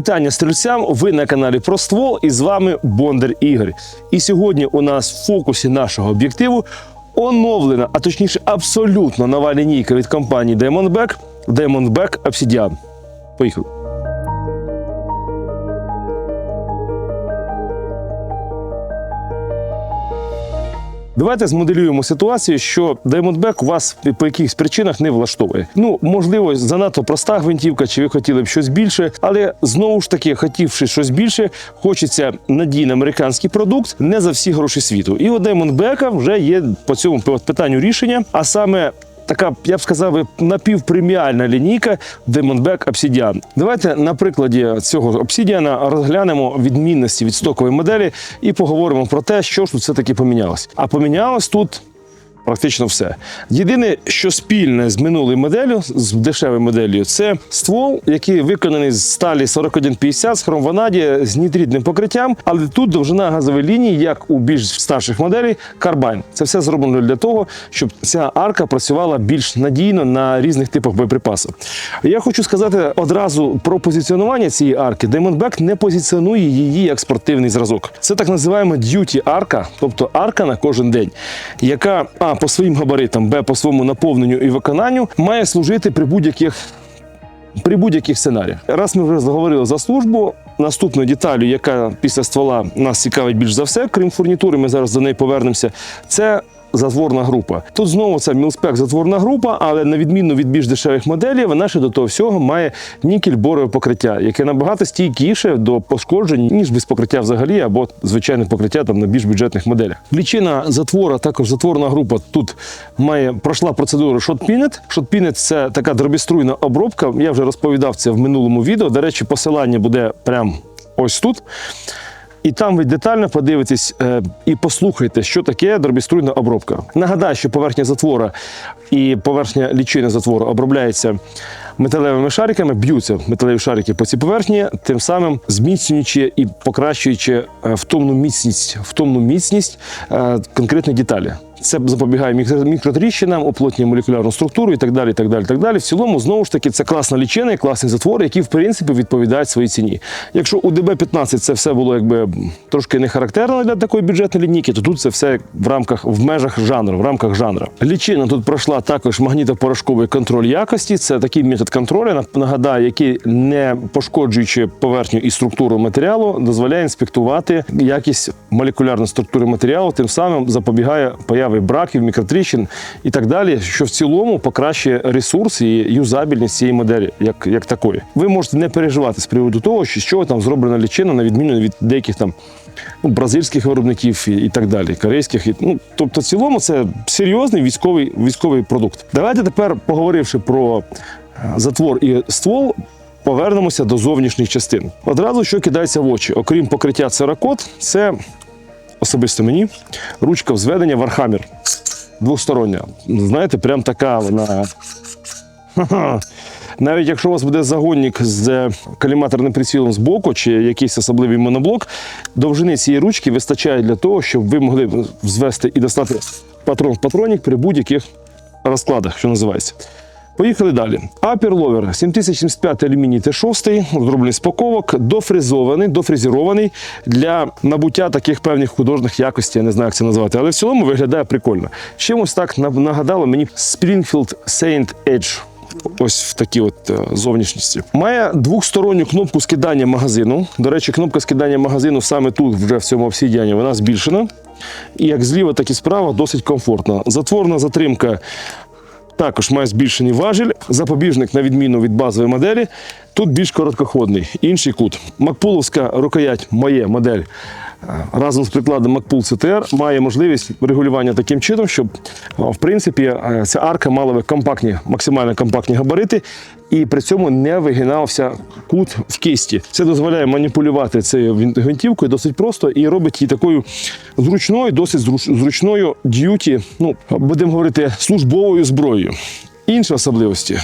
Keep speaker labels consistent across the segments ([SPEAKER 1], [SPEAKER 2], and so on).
[SPEAKER 1] Вітання стрільцям! Ви на каналі Про ствол і з вами Бондар Ігор. І сьогодні у нас в фокусі нашого об'єктиву оновлена, а точніше, абсолютно нова лінійка від компанії Diamondback Diamondback Obsidian. Поїхали. Давайте змоделюємо ситуацію, що Diamondback вас по якихось причинах не влаштовує. Ну, можливо, занадто проста гвинтівка, чи ви хотіли б щось більше, але знову ж таки, хотівши щось більше, хочеться надійний американський продукт не за всі гроші світу. І у Diamondback вже є по цьому питанню рішення, а саме. Така, я б сказав, напівпреміальна лінійка Diamondback Obsidian. Давайте на прикладі цього Obsidian розглянемо відмінності від стокової моделі і поговоримо про те, що ж тут все-таки помінялось. А помінялось тут практично все. Єдине, що спільне з минулою моделлю, з дешевою моделлю, це ствол, який виконаний з сталі 4150 з хромванаді з нітридним покриттям, але тут довжина газової лінії, як у більш старших моделей, карбайн. Це все зроблено для того, щоб ця арка працювала більш надійно на різних типах боєприпасів. Я хочу сказати одразу про позиціонування цієї арки. Diamondback не позиціонує її як спортивний зразок. Це так називаємо duty арка, тобто арка на кожен день, яка по своїм габаритам, б по своєму наповненню і виконанню має служити при будь-яких при будь-яких сценаріях. Раз ми вже заговорили за службу. Наступною деталю, яка після ствола нас цікавить більш за все, крім фурнітури, ми зараз до неї повернемося. Це затворна група. Тут знову це мілспек затворна група, але на відміну від більш дешевих моделей, вона ще до того всього має нікель борове покриття, яке набагато стійкіше до пошкоджень, ніж без покриття взагалі, або звичайне покриття там на більш бюджетних моделях. Лічина затвора, також затворна група, тут має пройшла процедуру ShotPinnet. ShotPinnet – це така дробіструйна обробка. Я вже розповідав це в минулому відео. До речі, посилання буде прямо ось тут. І там ви детально подивитесь е, і послухайте, що таке дробіструйна обробка. Нагадаю, що поверхня затвора і поверхня лічини затвору обробляється металевими шариками, б'ються металеві шарики по цій поверхні, тим самим зміцнюючи і покращуючи е, втомну міцність, втомну міцність е, конкретної деталі. Це запобігає мікро- мікротріщинам, оплотнює молекулярну структуру і так далі. Так далі, так далі. В цілому, знову ж таки, це класна лічина і класний затвор, які в принципі відповідають своїй ціні. Якщо у ДБ-15 це все було якби трошки не характерно для такої бюджетної лінійки, то тут це все в рамках в межах жанру, в рамках жанру. Лічина тут пройшла також магнітопорошковий контроль якості. Це такий метод контролю, нагадаю, який не пошкоджуючи поверхню і структуру матеріалу, дозволяє інспектувати якість молекулярної структури матеріалу, тим самим запобігає появи браків, мікротріщин і так далі, що в цілому покращує ресурс і юзабільність цієї моделі, як, як такої. Ви можете не переживати з приводу того, що там зроблена лічина, на відміну від деяких там ну, бразильських виробників і, і так далі, корейських. І, ну, тобто, в цілому це серйозний військовий, військовий продукт. Давайте тепер, поговоривши про е, затвор і ствол. Повернемося до зовнішніх частин. Одразу що кидається в очі, окрім покриття церакот, це особисто мені ручка взведення Вархаммер. Двостороння. Знаєте, прям така вона. Навіть якщо у вас буде загонник з каліматорним прицілом з боку чи якийсь особливий моноблок, довжини цієї ручки вистачає для того, щоб ви могли взвести і достати патрон в патронік при будь-яких розкладах, що називається. Поїхали далі. Апер ловер 7075 алюміній Т6, зроблений з паковок, дофрезований, дофрезерований для набуття таких певних художніх якостей, я не знаю, як це назвати, але в цілому виглядає прикольно. Чимось так нагадало мені Springfield Saint Edge. Ось в такій от е, зовнішності. Має двохсторонню кнопку скидання магазину. До речі, кнопка скидання магазину саме тут, вже в цьому обсідіані, вона збільшена. І як зліва, так і справа досить комфортно. Затворна затримка також має збільшений важіль, запобіжник, на відміну від базової моделі. Тут більш короткоходний, інший кут. Макпуловська рукоять, моє модель, разом з прикладом Макпул CTR має можливість регулювання таким чином, щоб в принципі ця арка мала би компактні, максимально компактні габарити. І при цьому не вигинався кут в кисті. Це дозволяє маніпулювати цією гвинтівкою досить просто і робить її такою зручною, досить зручною д'юті, ну будемо говорити, службовою зброєю. Інші особливості.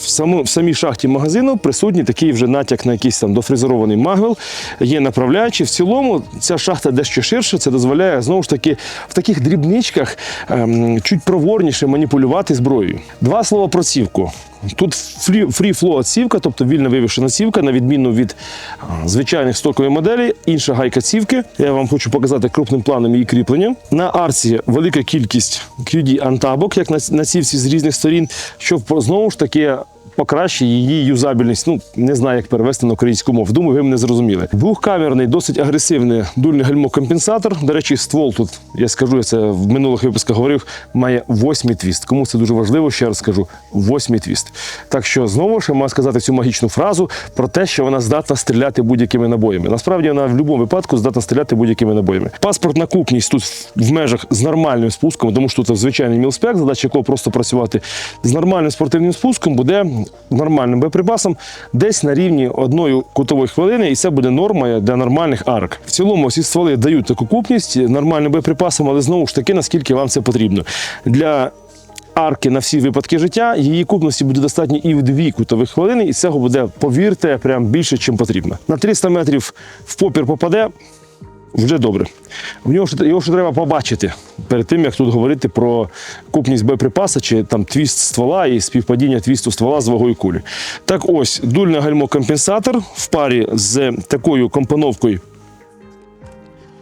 [SPEAKER 1] В, саму, в самій шахті магазину присутній такий вже натяк на якийсь там дофрезерований магвел, є направляючий. В цілому ця шахта дещо ширше, це дозволяє знову ж таки в таких дрібничках ем, чуть проворніше маніпулювати зброєю. Два слова про цівку. Тут фрі-фло цівка, тобто вільно вивішена цівка, на відміну від звичайних стокових моделей. Інша гайка цівки. Я вам хочу показати крупним планом її кріплення. На арці велика кількість QD антабок, як на, цівці з різних сторін, що знову ж таки покращує її юзабільність. Ну не знаю, як перевести на українську мову. Думаю, ви мене зрозуміли. Двохкамерний, досить агресивний дульний гальмокомпенсатор. До речі, ствол тут, я скажу, я це в минулих випусках говорив, має восьмий твіст. Кому це дуже важливо, ще раз скажу, восьмий твіст. Так що знову ж я маю сказати цю магічну фразу про те, що вона здатна стріляти будь-якими набоями. Насправді вона в будь-якому випадку здатна стріляти будь-якими набоями. Паспортна купність тут в межах з нормальним спуском, тому що тут звичайний мілспек, задача якого просто працювати з нормальним спортивним спуском буде нормальним боєприпасом десь на рівні одної кутової хвилини, і це буде норма для нормальних арк. В цілому всі стволи дають таку купність нормальним боєприпасом, але знову ж таки, наскільки вам це потрібно. Для арки на всі випадки життя, її купності буде достатньо і в дві кутових хвилини, і цього буде, повірте, прям більше, ніж потрібно. На 300 метрів в попір попаде. Вже добре. В нього його ще треба побачити перед тим, як тут говорити про купність боєприпаса чи там твіст ствола і співпадіння твісту ствола з вагою кулі. Так ось, дульне гальмо-компенсатор в парі з такою компоновкою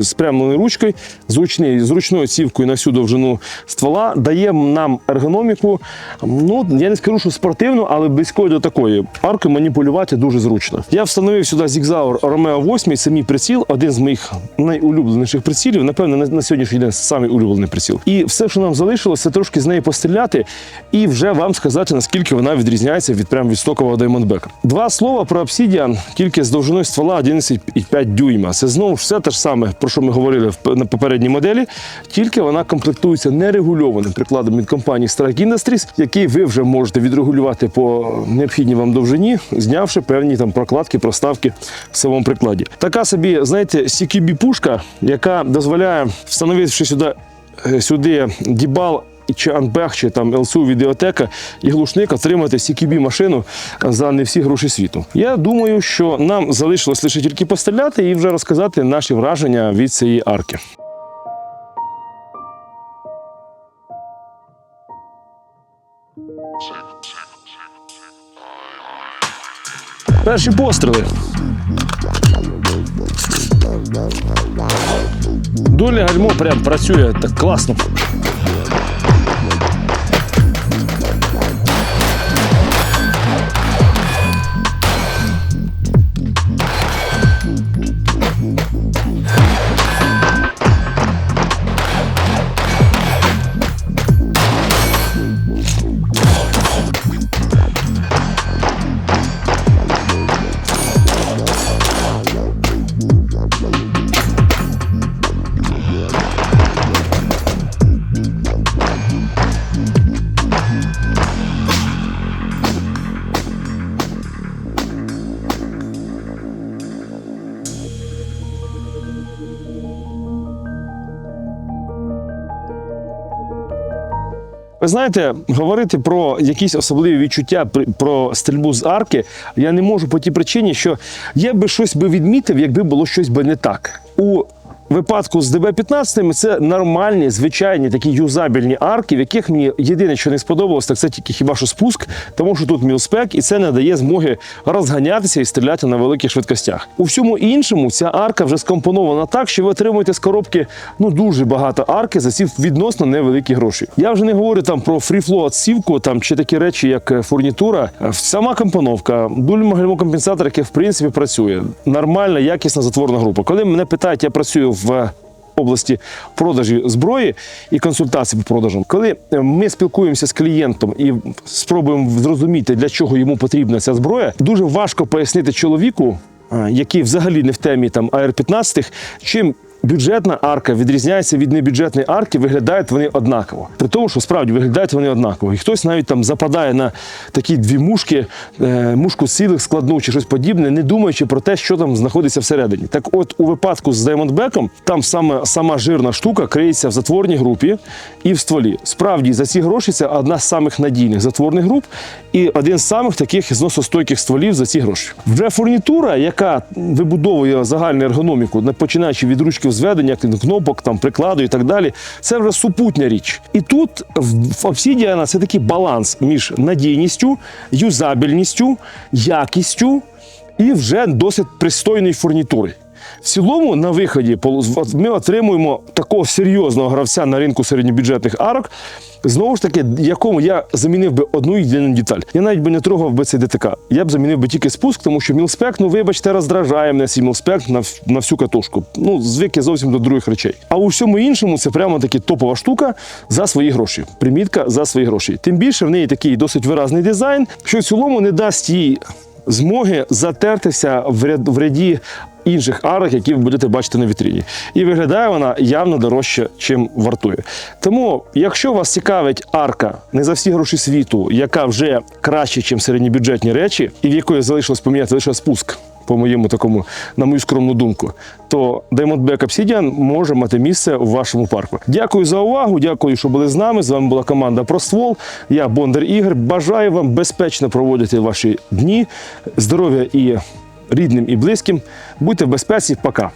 [SPEAKER 1] з прямленою ручкою, зручний, зручною цівкою на всю довжину ствола, дає нам ергономіку. Ну, я не скажу, що спортивну, але близькою до такої. Аркою маніпулювати дуже зручно. Я встановив сюди Zigzauer Romeo 8, це мій приціл, один з моїх найулюбленіших прицілів. Напевно, на, на сьогоднішній день самий улюблений приціл. І все, що нам залишилося, це трошки з неї постріляти і вже вам сказати, наскільки вона відрізняється від прям від стокового Diamondback. Два слова про Obsidian, тільки з довжиною ствола 11,5 дюйма. Це знову ж все те ж саме, про що ми говорили на попередній моделі, тільки вона комплектується нерегульованим прикладом від компанії Strike Industries, який ви вже можете відрегулювати по необхідній вам довжині, знявши певні там прокладки, проставки в самому прикладі. Така собі, знаєте, CQB пушка, яка дозволяє, встановивши сюди, е, сюди дібал чи Анбех, чи там ЛСУ відеотека і глушник отримати CQB машину за не всі гроші світу. Я думаю, що нам залишилось лише тільки постріляти і вже розказати наші враження від цієї арки. Перші постріли. Дульне гальмо прям працює так класно. Ви знаєте, говорити про якісь особливі відчуття про стрільбу з арки я не можу по тій причині, що я би щось би відмітив, якби було щось би не так. У випадку з ДБ-15 це нормальні, звичайні такі юзабельні арки, в яких мені єдине, що не сподобалось, так це тільки хіба що спуск, тому що тут мілспек, і це не дає змоги розганятися і стріляти на великих швидкостях. У всьому іншому ця арка вже скомпонована так, що ви отримуєте з коробки ну дуже багато арки за ці відносно невеликі гроші. Я вже не говорю там про фріфло отсівку там чи такі речі, як е, фурнітура. Сама компоновка, дульний компенсатор, який в принципі працює. Нормальна, якісна затворна група. Коли мене питають, я працюю в області продажі зброї і консультацій по продажам. Коли е, ми спілкуємося з клієнтом і спробуємо зрозуміти, для чого йому потрібна ця зброя, дуже важко пояснити чоловіку, який взагалі не в темі там АР-15, чим бюджетна арка відрізняється від небюджетної арки, виглядають вони однаково. При тому, що справді виглядають вони однаково. І хтось навіть там западає на такі дві мушки, е, мушку цілих складну чи щось подібне, не думаючи про те, що там знаходиться всередині. Так от у випадку з Diamondback, там саме сама жирна штука криється в затворній групі і в стволі. Справді за ці гроші це одна з самих надійних затворних груп і один з самих таких зносостойких стволів за ці гроші. Вже фурнітура, яка вибудовує загальну ергономіку, починаючи від ручки зведення, кнопок, там прикладу і так далі, це вже супутня річ. І тут в Obsidian це такий баланс між надійністю, юзабельністю, якістю і вже досить пристойної фурнітури. В цілому, на виході ми отримуємо такого серйозного гравця на ринку середньобюджетних арок. Знову ж таки, якому я замінив би одну єдину деталь. Я навіть би не трогав би цей ДТК. Я б замінив би тільки спуск, тому що мілспек, ну вибачте, роздражає мене цей мілспек на, на всю катушку. Ну, звик я зовсім до других речей. А у всьому іншому це прямо таки топова штука за свої гроші. Примітка за свої гроші. Тим більше в неї такий досить виразний дизайн, що в цілому не дасть їй змоги затертися в ряді інших арок, які ви будете бачити на вітріні. І виглядає вона явно дорожче, чим вартує. Тому, якщо вас цікавить арка не за всі гроші світу, яка вже краще, ніж середньобюджетні речі, і в якої залишилось поміняти лише спуск. По моєму такому, на мою скромну думку, то Diamondback Obsidian може мати місце в вашому парку. Дякую за увагу. Дякую, що були з нами. З вами була команда Проствол. Я Бондар Ігор. Бажаю вам безпечно проводити ваші дні, здоров'я і рідним, і близьким. Будьте в безпеці. Пока.